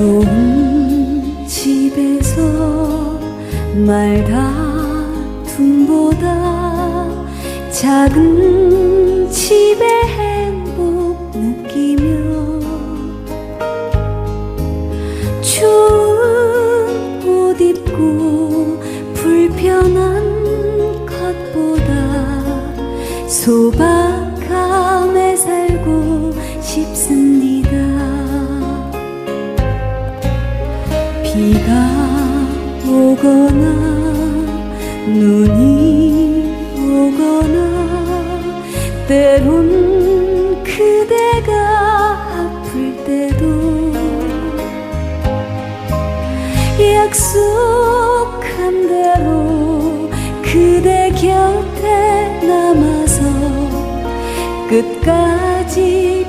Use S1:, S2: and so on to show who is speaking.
S1: 좋은 집에서 말다툼보다 작은 집의 행복 느끼며 추운 옷 입고 불편한 것보다 소박 비가 오거나 눈이 오거나 때론 그대가 아플 때도 약속한 대로 그대 곁에 남아서 끝까지